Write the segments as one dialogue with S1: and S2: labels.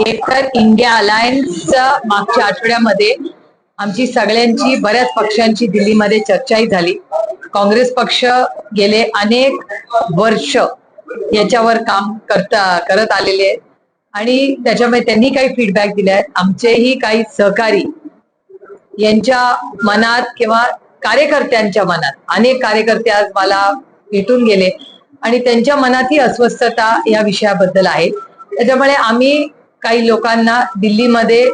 S1: एक तर इंडिया अलायन्सच्या मागच्या आठवड्यामध्ये आमची सगळ्यांची बऱ्याच पक्षांची दिल्लीमध्ये चर्चाही झाली. काँग्रेस पक्ष गेले अनेक वर्ष याच्यावर काम करता करत आलेले आहेत. आणि त्याच्यामुळे त्यांनी काही फीडबॅक दिले आहेत. आमचेही काही सहकारी यांच्या मनात किंवा कार्यकर्त्यांच्या मनात अनेक कार्यकर्ते आज मला भेटून गेले. आणि त्यांच्या मनात ही अस्वस्थता या विषयाबद्दल आहे. त्याच्यामुळे आम्ही काही लोकांना दिल्लीमध्ये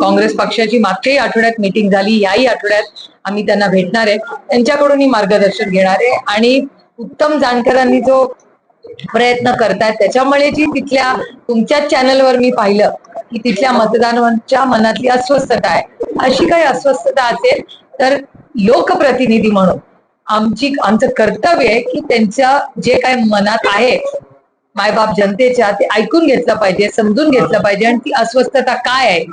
S1: काँग्रेस पक्षाची मागच्याही आठवड्यात मीटिंग झाली याही आठवड्यात आम्ही त्यांना भेटणार आहे. त्यांच्याकडूनही मार्गदर्शन घेणार आहे. आणि उत्तम जानकरांनी जो प्रयत्न करतायत त्याच्यामुळे जी तिथल्या तुमच्याच चॅनलवर मी पाहिलं की तिथल्या मतदारांच्या मनातली अस्वस्थता आहे. अशी काही अस्वस्थता असेल तर लोकप्रतिनिधी म्हणून आमची आमचं कर्तव्य आहे की त्यांच्या जे काय मनात आहे मायबाप जनतेच्या ते ऐकून घेतलं पाहिजे समजून घेतलं पाहिजे आणि ती अस्वस्थता काय आहे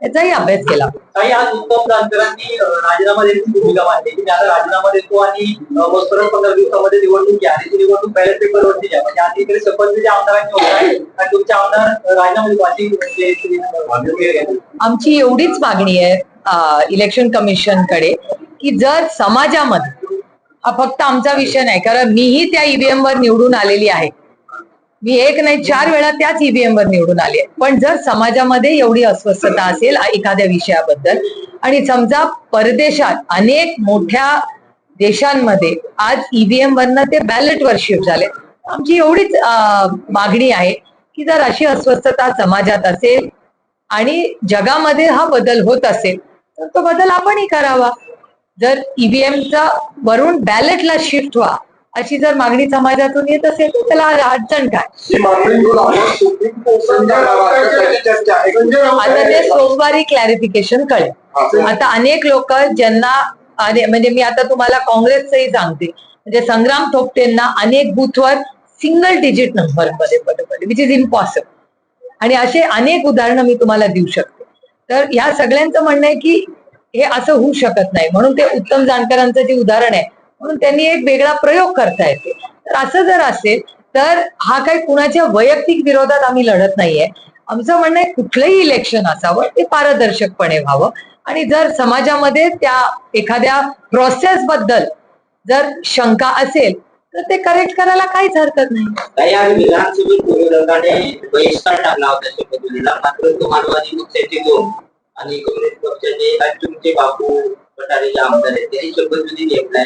S1: याचाही अभ्यास केला.
S2: काही आज उत्तम जानकरांनी राजीनामा देण्याची भूमिका मांडली. की त्याला राजीनामा देतो आणि परत पंधरा दिवसामध्ये निवडणूक घ्या. आणि ती निवडणूक बॅलेट पेपरवरती घ्या. म्हणजे आता इकडे शपथविधी आमदारांनी होत आहे. आणि तुमचे आमदार राजीनामा देतो म्हणजे.
S1: आमची एवढीच मागणी आहे इलेक्शन कमिशनकडे की जर समाजामध्ये हा फक्त आमचा विषय नाही कारण मीही त्या ईव्हीएम वर निवडून आलेली आहे. मी एक नाही चार वेळा त्याच ईव्हीएम वर निवडून आले पण जर समाजामध्ये एवढी अस्वस्थता असेल एखाद्या विषयाबद्दल आणि समजा परदेशात अनेक मोठ्या देशांमध्ये आज ईव्हीएम वरनं ते बॅलेट वर शिफ्ट झाले. आमची एवढीच मागणी आहे की जर अशी अस्वस्थता समाजात असेल आणि जगामध्ये हा बदल होत असेल तर तो बदल आपणही करावा. जर ईव्हीएमचा वरून बॅलेटला शिफ्ट व्हा अशी जर मागणी समाजातून येत असेल तर त्याला अडचण काय?
S3: ही
S1: आता ते. सोमवारी क्लॅरिफिकेशन कळेल. आता अनेक लोक ज्यांना म्हणजे मी आता तुम्हाला काँग्रेसचंही सांगते. म्हणजे संग्राम थोपटेंना अनेक बूथवर सिंगल डिजिट नंबरमध्ये पडले विच इज इम्पॉसिबल आणि असे अनेक उदाहरणं मी तुम्हाला देऊ शकते. तर ह्या सगळ्यांचं म्हणणं आहे की हे असं होऊ शकत नाही. म्हणून ते उत्तम जानकरांचं जे उदाहरण आहे म्हणून त्यांनी एक वेगळा प्रयोग करता येते. तर असं जर असेल तर हा काही कुणाच्या वैयक्तिक विरोधात आम्ही लढत नाहीये. आमचं म्हणणं आहे कुठलंही इलेक्शन असावं ते पारदर्शकपणे व्हावं. आणि जर समाजामध्ये त्या एखाद्या प्रोसेस बद्दल जर शंका असेल तर ते करेक्ट करायला काहीच हरकत नाही.
S4: विधानसभेत विरोधकाने बहिष्कार टाकला होता शपथविधीला मात्र तो पक्षाचे दोन आणि काँग्रेस पक्षाचे तुमचे बापू पठारे जे आमदार आहेत त्यांनी शपथविधी घेतलाय.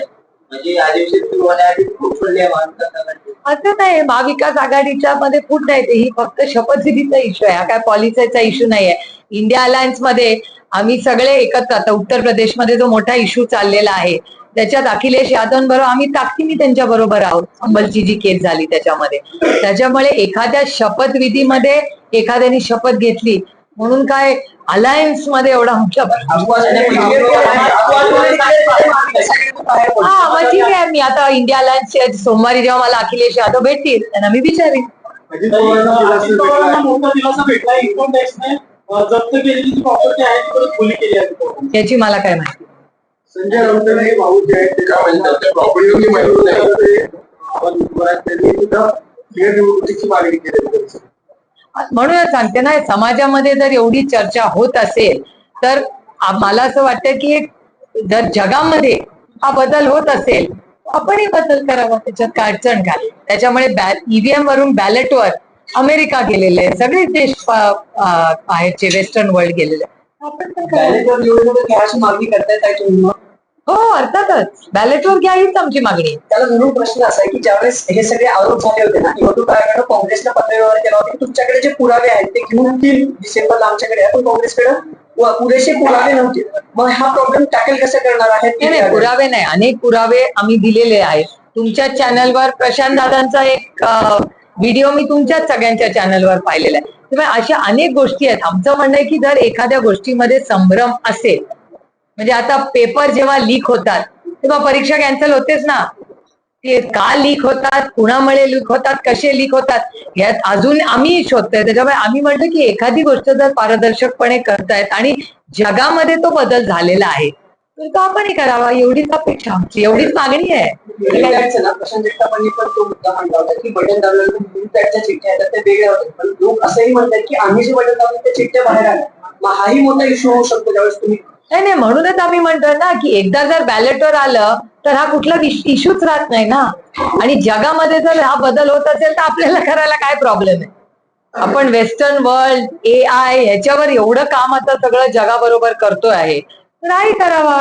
S1: असं नाही महाविकास आघाडीच्या मध्ये फूट नाही ही फक्त शपथविधीचा इश्यू आहे. हा काय पॉलिसीचा इश्यू नाहीये. इंडिया अलायन्समध्ये आम्ही सगळे एकत्र आता उत्तर प्रदेशमध्ये जो मोठा इश्यू चाललेला आहे त्याच्यात अखिलेश यादव बरोबर आम्ही ताकदीने त्यांच्या बरोबर आहोत. अंबलची जी केस झाली त्याच्यामध्ये. त्याच्यामुळे एखाद्या शपथविधीमध्ये एखाद्याने शपथ घेतली म्हणून काय अलायन्समध्ये एवढा मोठा हा मग ठीक आहे मी आता इंडिया अलायन्सचे सोमवारी जेव्हा मला अखिलेश यादव भेटतील त्यांना मी विचारेन
S3: अजित पवारांना
S2: अजित
S3: दिलासा
S2: पवारांना
S3: भेटला.
S2: मोठा दिलासा भेटला इन्कम टॅक्सने अं, जप्त केलेली जी प्रॉपर्टी आहे ती परत खुली केली आहे पवारांनी.
S1: याची मला काय माहिती
S3: संजय राऊतांनी भाऊ जे आहेत ते काय म्हणतात त्या प्रॉपर्टीची माहिती नाही ते आपण बऱ्याच त्यांनी सुद्धा निवडणुकीची मागणी केली
S1: म्हणूनच सांगते ना समाजामध्ये जर एवढी चर्चा होत असेल तर मला असं वाटतं की जर जगामध्ये हा बदल होत असेल आपणही बदल करावा त्याच्यात काय अडचण काय? त्याच्यामुळे ईव्हीएम वरून बॅलेटवर अमेरिका गेलेले आहे सगळे देश बाहेरचे आहेत वेस्टर्न वर्ल्ड गेलेले आपण पण
S2: मागणी करतायत काय तुम्ही?
S1: हो अर्थातच. बॅलेटवर घ्या हीच आमची मागणी. आहे.
S5: त्याला म्हणून प्रश्न असा आहे की ज्यावेळेस हे सगळे आरोप झाले होते ना निवडणूक आयोगानं काँग्रेसला पत्रव्यवहार केला होता की तुमच्याकडे जे पुरावे आहेत ते घेऊन येतील. डिसेंबरला आमच्याकडे आहे, पण काँग्रेसकडे प- पुरेसे पुरावे नव्हते. मग हा प्रॉब्लेम टॅकल कसं करणार आहे?
S1: नाही नाही पुरावे नाही. अनेक पुरावे आम्ही दिलेले आहेत. तुमच्या चॅनलवर प्रशांत दादांचा एक व्हिडिओ मी तुमच्याच सगळ्यांच्या चॅनलवर पाहिलेला आहे. त्यामुळे अशा अनेक गोष्टी आहेत. आमचं म्हणणं आहे की जर एखाद्या गोष्टीमध्ये संभ्रम असेल म्हणजे आता पेपर जेव्हा लीक होतात तेव्हा परीक्षा कॅन्सल होतेच ना. ते का लीक होतात कुणामुळे लीक होतात कसे लीक होतात यात अजून आम्ही शोधतोय. त्याच्यामुळे आम्ही म्हणतो की एखादी गोष्ट जर पारदर्शकपणे करतायत आणि जगामध्ये तो बदल झालेला आहे तर तो आपण करावा. एवढीच अपेक्षा आमची एवढीच मागणी आहे.
S5: ना प्रशांत जगतापांनी पण तो मुद्दा मांडला होता की बटन दाबल्यानंतर चिठ्ठ्या येतात त्या वेगळ्या होतात पण लोक असंही म्हणतात की आम्ही जे बटन दाबले त्या चिठ्ठ्या बाहेर आल्या. हाही मोठा इश्यू होऊ शकतो ज्यावेळेस तुम्ही
S1: नाही नाही म्हणूनच आम्ही म्हणतोय ना की एकदा जर बॅलेटवर आलं तर हा कुठला इश्यूच राहत नाही ना. आणि जगामध्ये जर हा बदल होत असेल तर आपल्याला करायला काय प्रॉब्लेम आहे? आपण वेस्टर्न वर्ल्ड ए आय ह्याच्यावर एवढं काम आता सगळं जगाबरोबर करतोय आहे. तर करावा.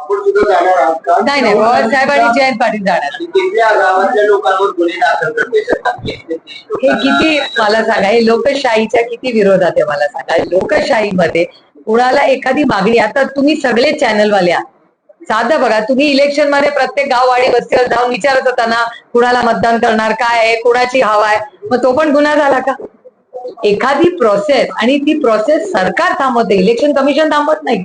S3: आपण सुद्धा जाणार आहात का?
S1: नाही नाही पवार साहेब आणि जयंत पाटील जाणार.
S4: आणि तिथल्या गावातल्या लोकांवर गुन्हे दाखल करते
S1: हे. किती मला सांगा हे लोकशाहीच्या किती विरोधात आहे मला सांगा लोकशाहीमध्ये कुणाला एखादी मागणी आता तुम्ही सगळे चॅनलवाले आहात. साधं बघा तुम्ही इलेक्शनमध्ये प्रत्येक गाववाडी वस्तीवर जाऊन विचारत होता ना कुणाला मतदान करणार काय आहे कुणाची हवा आहे? मग तो पण गुन्हा झाला का? एखादी प्रोसेस आणि ती प्रोसेस सरकार थांबवते इलेक्शन कमिशन थांबवत नाही.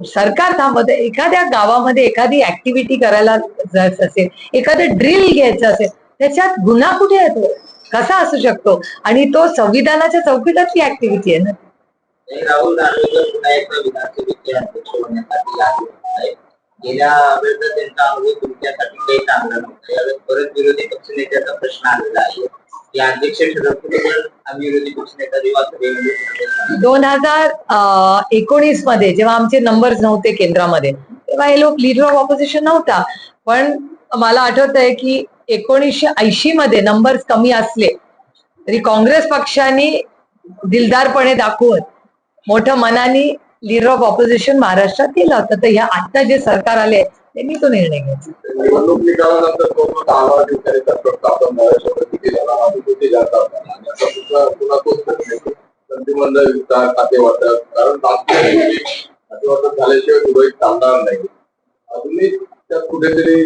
S1: सरकार थांबवत एखाद्या गावामध्ये एखादी ऍक्टिव्हिटी करायला जायचं असेल एखादं ड्रिल घ्यायचं असेल त्याच्यात गुन्हा कुठे येतो? कसा असू शकतो? आणि तो संविधानाच्या चौकीतच ती ऍक्टिव्हिटी आहे ना?
S4: राहुल गेल्या वेळेचा त्यांचा अनुभव तुमच्यासाठी काही चांगला नव्हता. यावेळेस परत विरोधी पक्षनेत्याचा प्रश्न आलेला आहे. अध्यक्ष विरोधी पक्षनेता
S1: दोन हजार एकोणीसमध्ये जेव्हा आमचे नंबर्स नव्हते केंद्रामध्ये तेव्हा हे लोक लिडर ऑफ ऑपोजिशन नव्हता. पण मला आठवत आहे की एकोणीसशे ऐंशी मध्ये नंबर्स कमी असले तरी काँग्रेस पक्षाने दिलदारपणे दाखवून मोठ्या मनाने लिडर ऑफ ऑपोजिशन महाराष्ट्रात केलं होतं. तर ह्या आता जे सरकार आले त्यांनी तो निर्णय घ्यायचा
S3: निकालानंतर ते जातात. आणि आता सुद्धा पुन्हा तोच प्रश्न येतो मंत्रिमंडळ विस्तार खाते वाटप कारण खाते वाटप झाल्याशिवाय दुबई चालणार नाही. अजूनही त्यात कुठेतरी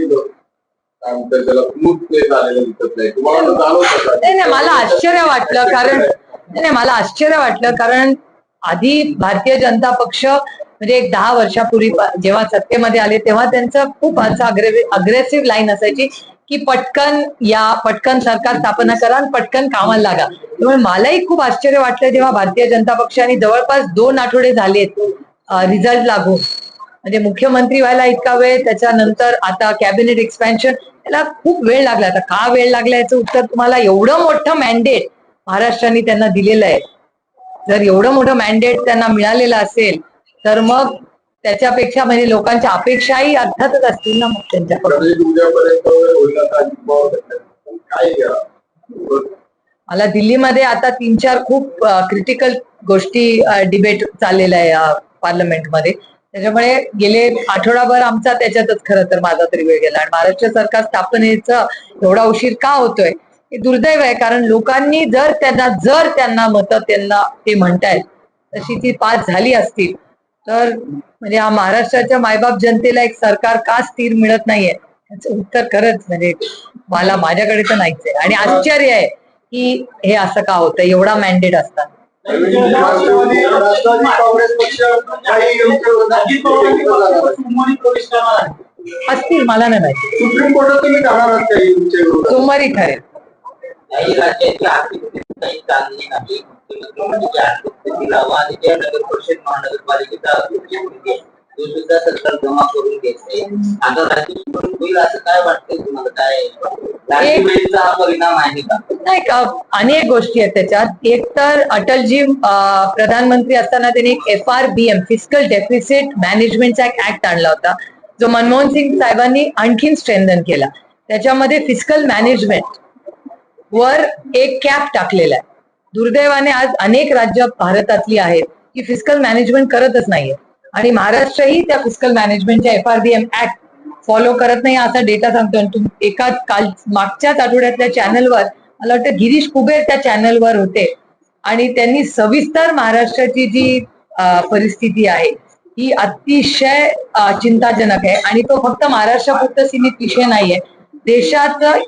S3: काय म्हणतात त्याला स्मूथनेस आलेलं दिसत नाही. तुम्हाला जाणवतं
S1: नाही नाही मला आश्चर्य वाटलं कारण नाही नाही मला आश्चर्य वाटलं कारण आधी भारतीय जनता पक्ष म्हणजे एक दहा वर्षापूर्वी जेव्हा सत्तेमध्ये आले तेव्हा त्यांचं खूप असं अग्रेसिव्ह लाईन असायची. की पटकन या पटकन सरकार स्थापना करा आणि पटकन कामाला लागा. त्यामुळे मलाही खूप आश्चर्य वाटलं जेव्हा भारतीय जनता पक्षाने जवळपास दोन आठवडे झालेत रिझल्ट लागू म्हणजे मुख्यमंत्री व्हायला इतका वेळ त्याच्यानंतर आता कॅबिनेट एक्सपॅन्शन याला खूप वेळ लागला. आता का वेळ लागला याचं उत्तर तुम्हाला एवढं मोठं मॅन्डेट महाराष्ट्राने त्यांना दिलेलं आहे. जर एवढं मोठं मॅन्डेट त्यांना मिळालेलं असेल तर मग त्याच्यापेक्षा म्हणजे लोकांच्या अपेक्षाही अर्थातच असतील ना मग त्यांच्याकडून.
S3: म्हणजे
S1: मला दिल्लीमध्ये आता तीन चार खूप क्रिटिकल गोष्टी डिबेट चाललेला आहे पार्लमेंटमध्ये त्याच्यामुळे गेले आठवडाभर आमचा त्याच्यातच खरं तर माझा तरी वेळ गेला. आणि महाराष्ट्र सरकार स्थापनेचा एवढा उशीर का होतोय? हे दुर्दैव आहे कारण लोकांनी जर त्यांना जर त्यांना मतं त्यांना ते म्हणतायत तशी ती पास झाली असतील तर म्हणजे हा महाराष्ट्राच्या मायबाप जनतेला एक सरकार का स्थिर मिळत नाहीये त्याचं उत्तर खरंच म्हणजे मला माझ्याकडे तर नाहीच आहे. आणि आश्चर्य आहे की हे असं का होतं? एवढा मॅन्डेट असताना
S2: आहे
S1: असतील मला नाही माहिती. सोमवारी ठरेल.
S4: काही राज्याची आर्थिक स्थिती काही चांगली नाही मुख्यमंत्र्यांची आर्थिक स्थिती लावा आणि नगर परिषद महानगरपालिकेचा अभिवृद्धी तो सुद्धा सरकार जमा करून घेते आता राज्य होईल असं काय वाटतंय तुम्हाला काय हा परिणाम आहे का
S1: नाही का अनेक गोष्टी आहेत त्याच्यात. एक तर अटलजी प्रधानमंत्री असताना त्यांनी एक F R B M physical deficit मॅनेजमेंटचा एक ऍक्ट आणला होता. जो मनमोहन सिंग साहेबांनी आणखीन स्ट्रेंथन केला. त्याच्यामध्ये फिजिकल मॅनेजमेंट वर एक कॅप टाकलेला आहे. दुर्दैवाने आज अनेक राज्य भारतातली आहेत की फिस्कल मॅनेजमेंट करतच नाहीये. आणि महाराष्ट्रही त्या फिस्कल मॅनेजमेंटच्या F R B M act follow करत नाही असा डेटा सांगतो आणि एका काल मागच्याच आठवड्यातल्या चॅनलवर मला वाटतं गिरीश कुबेर त्या चॅनलवर होते. आणि त्यांनी सविस्तर महाराष्ट्राची जी परिस्थिती आहे ही अतिशय चिंताजनक आहे. आणि तो फक्त महाराष्ट्रापुरतं सीमित विषय नाहीये. देशाचं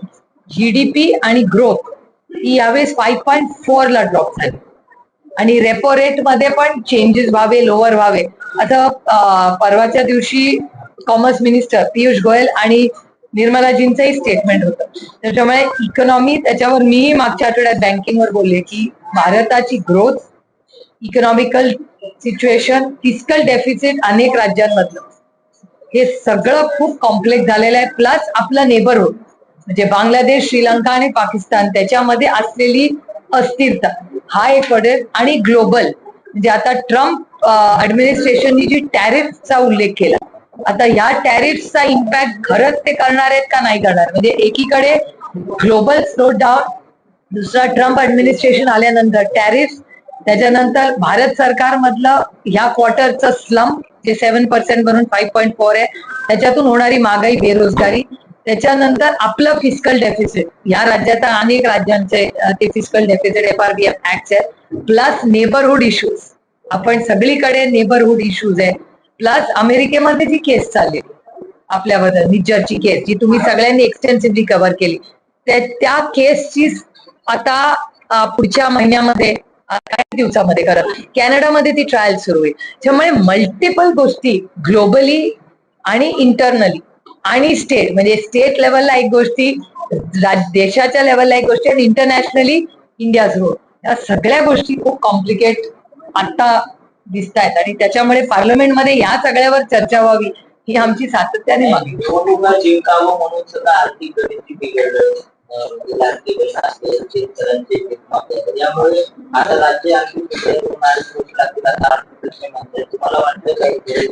S1: जीडीपी आणि ग्रोथ ही यावेळेस फाईव्ह पॉईंट फोर ला ड्रॉप झाली. आणि रेपो रेटमध्ये पण चेंजेस व्हावे लोअर व्हावे. आता परवाच्या दिवशी कॉमर्स मिनिस्टर पियुष गोयल आणि निर्मलाजींचंही स्टेटमेंट होतं. त्याच्यामुळे इकॉनॉमी त्याच्यावर मी मागच्या आठवड्यात बँकिंगवर बोलले की भारताची growth economical situation physical deficit अनेक राज्यांमधलं. हे सगळं खूप कॉम्प्लेक्स झालेलं आहे. प्लस आपलं नेबरहूड म्हणजे बांगलादेश श्रीलंका आणि पाकिस्तान त्याच्यामध्ये असलेली अस्थिरता. हा एक पडेल आणि ग्लोबल म्हणजे आता ट्रम्प ऍडमिनिस्ट्रेशननी जी टॅरिफचा उल्लेख केला. आता या टॅरिफचा इम्पॅक्ट खरंच ते करणार आहेत का नाही करणार? म्हणजे एकीकडे ग्लोबल स्लो डाऊन दुसरा ट्रम्प ऍडमिनिस्ट्रेशन आल्यानंतर टॅरिफ त्याच्यानंतर भारत सरकार मधलं ह्या क्वार्टरचं स्लम जे सेव्हन पर्सेंट बनून फाईव्ह पॉईंट फोर आहे त्याच्यातून होणारी महागाई बेरोजगारी त्याच्यानंतर आपलं फिजिकल डेफिसिट या राज्यात अनेक राज्यांचे ते physical deficit F R B F act आहे प्लस नेबरहुड इश्यूज आपण सगळीकडे नेबरहुड इश्यूज आहे प्लस अमेरिकेमध्ये जी केस चालली आपल्याबद्दल निज्जरची केस जी तुम्ही सगळ्यांनी एक्सटेन्सिव्हली कव्हर केली. त्या- त्या केसची आता पुढच्या महिन्यामध्ये काही दिवसामध्ये करत. कॅनडामध्ये ती ट्रायल सुरू होईल. त्यामुळे मल्टिपल गोष्टी ग्लोबली आणि इंटरनली आणि स्टेट म्हणजे स्टेट लेवलला एक गोष्टी देशाच्या लेवलला एक गोष्टी आणि इंटरनॅशनली इंडियाज या सगळ्या गोष्टी खूप कॉम्प्लिकेट आता दिसत आहेत आणि त्याच्यामुळे पार्लमेंटमध्ये या सगळ्यावर चर्चा व्हावी ही आमची सातत्याने मागणी.
S4: यामुळे आता राज्य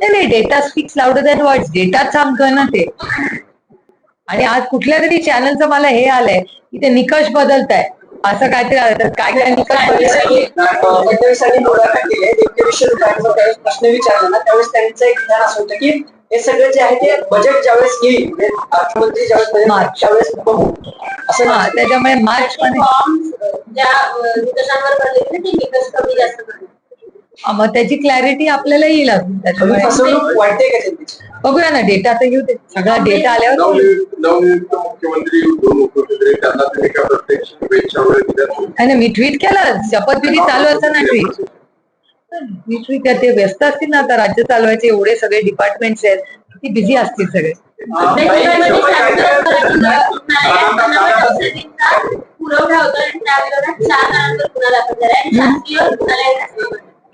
S1: नाही data speaks louder than words डेटाच आमचं ना ते. आणि आज कुठल्या तरी चॅनलचं मला हे आलंय की ते निकष बदलत आहे असं काहीतरी आलं तर काय काय निकष
S5: त्यावेळेस प्रश्न विचारला ना त्यावेळेस त्यांचं एक विधान असं होतं की हे सगळं जे आहे ते बजेट ज्यावेळेस येईल म्हणजे अर्थमंत्री ज्यावेळेस. त्यावेळेस बघू असं नाही.
S1: त्याच्यामुळे मार्च
S6: ना.
S1: हा, मग त्याची क्लॅरिटी आपल्याला येईल बघूया ना डेटा तर येऊ दे. सगळा डेटा आल्यावर
S3: मुख्यमंत्री
S1: नाही, मी ट्विट केलं. शपथविधी चालू असताना ट्विट मी ते व्यस्त असतील ना आता? राज्य चालवायचे एवढे सगळे डिपार्टमेंट्स आहेत. किती बिझी असतील सगळे.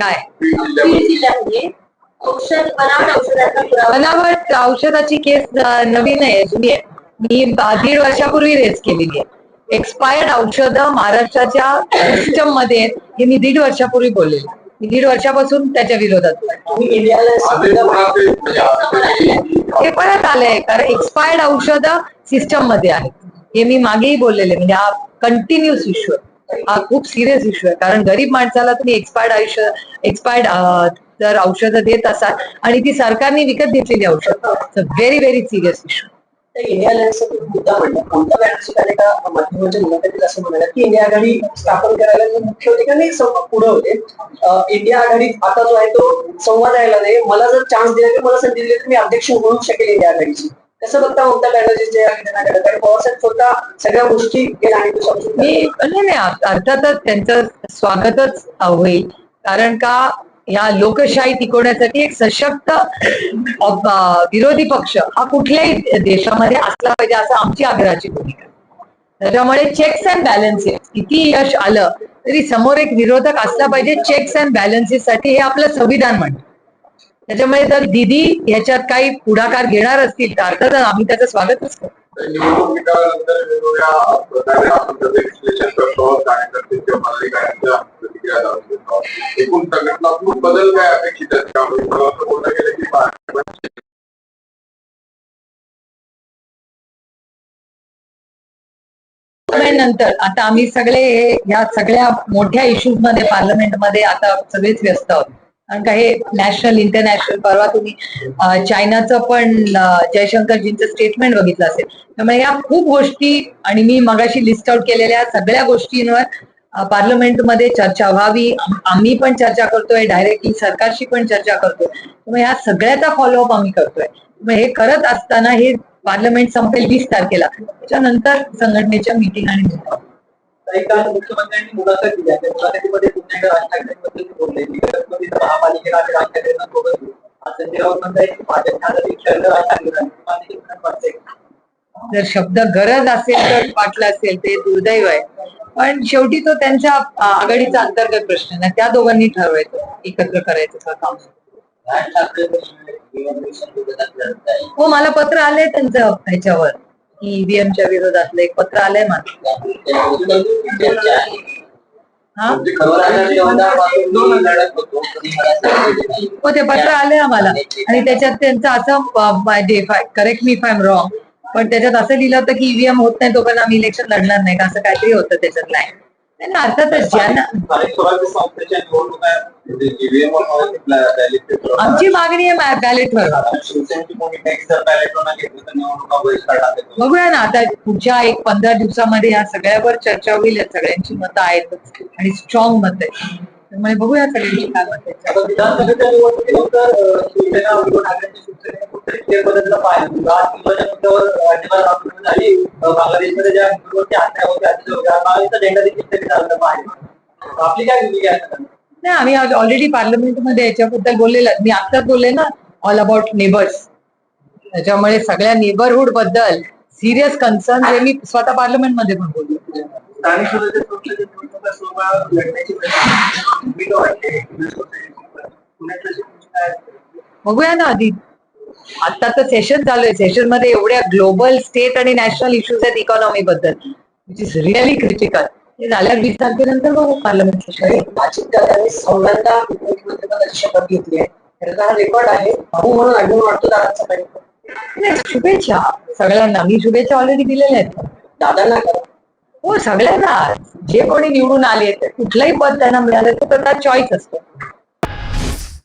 S1: काय?
S6: बनावट औषधाची
S1: केस नवीन आहे जुनी आहे मी दीड वर्षापूर्वी रेस केलेली आहे. एक्सपायर्ड औषधं महाराष्ट्राच्या सिस्टममध्ये हे मी दीड वर्षापूर्वी बोललेली दीड वर्षापासून त्याच्या विरोधात
S3: म्हणजे
S1: हे परत आलंय कारण एक्सपायर्ड औषधं सिस्टममध्ये आहेत. हे मी मागेही बोललेले म्हणजे हा कंटिन्युअस इश्यू आहे. हा खूप सिरियस इश्यू आहे. कारण गरीब माणसाला तुम्ही एक्सपायर्ड आयुष्य एक्सपायर्ड जर औषधं देत असाल आणि ती सरकारने विकत घेतलेली औषध very very serious issue
S5: India अलायन्सचा मुद्दा म्हणला ममता बॅनर्जी कारण का माध्यमाच्या मुलाखतीत असं म्हणाला की इंडिया आघाडी स्थापन करायला मुख्य होते का नाही? संवाद पुढे होते. इंडिया आघाडीत आता जो आहे तो संवाद यायला नाही. मला जर चान्स दिला की मला संधी दिली तर मी अध्यक्ष होऊ शकेल इंडिया आघाडीची. कसं बघता ममता बॅनर्जी जे कारण पवारसाहेब स्वतः सगळ्या गोष्टी आणि
S1: मी नाही अर्थातच त्यांचं स्वागतच होईल. कारण का ह्या लोकशाही टिकवण्यासाठी एक सशक्त विरोधी पक्ष हा कुठल्याही देशामध्ये असला पाहिजे असं आमची आग्रहाची भूमिका त्याच्यामुळे चेक्स अँड बॅलन्सेस किती यश आलं तरी समोर एक विरोधक असला पाहिजे चेक्स अँड बॅलन्सेस साठी हे आपलं संविधान म्हणतं त्याच्यामुळे जर दिदी ह्याच्यात काही पुढाकार घेणार असतील तर अर्थात आम्ही त्याचं स्वागतच करतो.
S3: निवडणुकीनंतर एकूण संघटनात्मक बदल काय अपेक्षित आहेत त्यामुळे म्हणजे मला असं बोललं गेलं की भाजपचे
S1: नंतर आता आम्ही सगळे या सगळ्या मोठ्या इश्यूजमध्ये पार्लमेंटमध्ये आता सगळेच व्यस्त आहोत. कारण का हे नॅशनल इंटरनॅशनल परवा तुम्ही चायनाचं पण जयशंकरजींचं स्टेटमेंट बघितलं असेल. त्यामुळे या खूप गोष्टी आणि मी मगाशी लिस्ट आउट केलेल्या सगळ्या गोष्टींवर पार्लमेंटमध्ये चर्चा व्हावी. आम- आम्ही पण चर्चा करतोय डायरेक्टली सरकारशी पण चर्चा करतोय. त्यामुळे या सगळ्याचा फॉलोअप आम्ही करतोय. त्यामुळे हे करत असताना हे पार्लमेंट संपेल वीस तारखेला. त्याच्यानंतर संघटनेच्या मिटिंग आणि
S2: मुख्यमंत्र्यांनी मुलाखत दिली आहे. मुलाखतीमध्ये राज ठाकरेंबद्दल बोलले. महापालिकेला राज ठाकरेंना सोबत संजय राऊत?
S1: जर शब्द गरज असेल तर वाटलं असेल ते दुर्दैव आहे. पण शेवटी तो त्यांच्या आघाडीचा अंतर्गत प्रश्न ना त्या दोघांनी ठरवायचं एकत्र करायचं का काम. हो मला पत्र आलंय त्यांचं ह्याच्यावर ईव्हीएमच्या विरोधातलं एक पत्र आलंय मला हा? हो ते पत्र आलंय आम्हाला. आणि त्याच्यात त्यांचं असं करेक्ट मी फायम रॉंग पण त्याच्यात असं लिहिलं होतं की ईव्हीएम होत नाही तोपर्यंत आम्ही इलेक्शन लढणार नाही का असं काहीतरी होतं त्याच्यात नाही अर्थातच ज्यांना
S2: म्हणजे ईव्हीएम
S1: आमची मागणी आहे बॅलेटवर बघूया ना आता पुढच्या एक पंधरा दिवसामध्ये या सगळ्यावर चर्चा होईल सगळ्यांची मतं आहेतच आणि स्ट्रॉंग मत आहे त्यामुळे बघूया सगळ्यांची काय मत आहेत.
S2: पाहिजे आज किल्लोच्या मुद्द्यावर राज्यपाल आंदोलन झाली अं, बांगलादेशमध्ये ज्या हिंदूंवरती हत्या. होत्या तिथं बांगलादेशचा झेंडा देखील तरी चाललं पाहिजे. आपली काय भूमिका आहे? त्याच्यात?
S1: नाही आम्ही ऑलरेडी पार्लमेंटमध्ये याच्याबद्दल बोललेलो. मी आत्ताच बोलले ना ऑल अबाउट नेबर्स त्याच्यामुळे सगळ्या नेबरहुडबद्दल सिरियस कन्सर्न जे मी स्वतः पार्लमेंटमध्ये पण बोलले. बघूया ना आधी. आता तर सेशन चालू आहे. सेशनमध्ये एवढ्या ग्लोबल स्टेट आणि नॅशनल इश्यूज आहेत इकॉनॉमी बद्दल. विच इज रिअली क्रिटिकल हे झाल्यावर वीस तारखेनंतर बघू पार्लमेंट सेशन
S5: अजितदादांनी सौंदर्याला मुख्यमंत्रीपदाची शपथ घेतली आहे. रेकॉर्ड आहे. भाऊ म्हणून आढळून वाटतो दादांचा काही
S1: नाही, शुभेच्छा सगळ्यांना. मी शुभेच्छा ऑलरेडी दिलेल्या आहेत.
S5: दादांना
S1: हो सगळ्यांना. जे कोणी निवडून आले ते कुठलंही पद त्यांना मिळालं तर त्यांना चॉईस असतो.